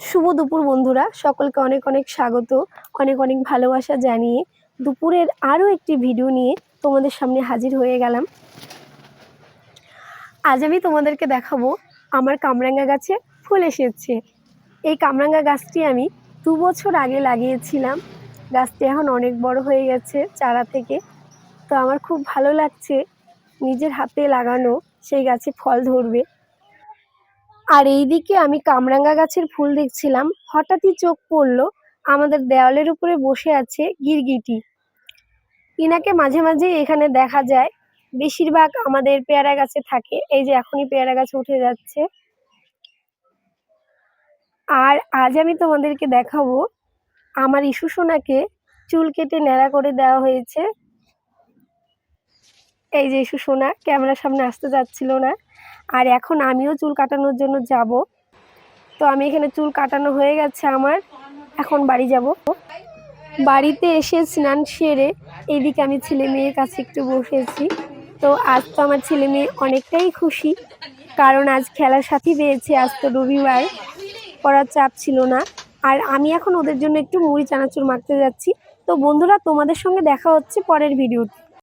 শুভ দুপুর বন্ধুরা, সকলকে অনেক অনেক স্বাগত, অনেক অনেক ভালোবাসা জানিয়ে দুপুরের আরও একটি ভিডিও নিয়ে তোমাদের সামনে হাজির হয়ে গেলাম। আজ আমি তোমাদেরকে দেখাবো আমার কামরাঙ্গা গাছে ফুল এসেছে। এই কামরাঙ্গা গাছটি আমি দু বছর আগে লাগিয়েছিলাম। গাছটি এখন অনেক বড় হয়ে গেছে চারা থেকে। তো আমার খুব ভালো লাগছে নিজের হাতে লাগানো সেই গাছে ফল ধরবে। আর এইদিকে আমি কামরাঙ্গা গাছের ফুল দেখছিলাম। হঠাৎই চোখ পড়ল আমাদের দেওয়ালের উপরে বসে আছে গিরগিটি। ইনাকে মাঝে মাঝে এখানে দেখা যায়। বেশিরভাগ আমাদের পেয়ারা গাছে থাকে। এই যে এখনই পেয়ারা গাছে উঠে যাচ্ছে। আর আজ আমি তোমাদেরকে দেখাবো আমার ইস্যু সোনাকে চুল কেটে ন্যাড়া করে দেওয়া হয়েছে। এই যে ইস্যু সোনা, ক্যামেরার সামনে আসতে যাচ্ছিল না। আর এখন আমিও চুল কাটানোর জন্য যাব। তো আমি এখানে চুল কাটানো হয়ে গেছে আমার। এখন বাড়ি যাব। বাড়িতে এসে স্নান সেরে এইদিকে আমি ছেলে মেয়ের কাছে একটু বসেছি। তো আজ তো আমার ছেলে মেয়ে অনেকটাই খুশি, কারণ আজ খেলার সাথী পেয়েছে আজ তো রবিবার। পড়ার চাপ ছিল না। আর আমি এখন ওদের জন্য একটু মুড়ি চানাচুর মাখতে যাচ্ছি। তো বন্ধুরা, তোমাদের সঙ্গে দেখা হচ্ছে পরের ভিডিওতে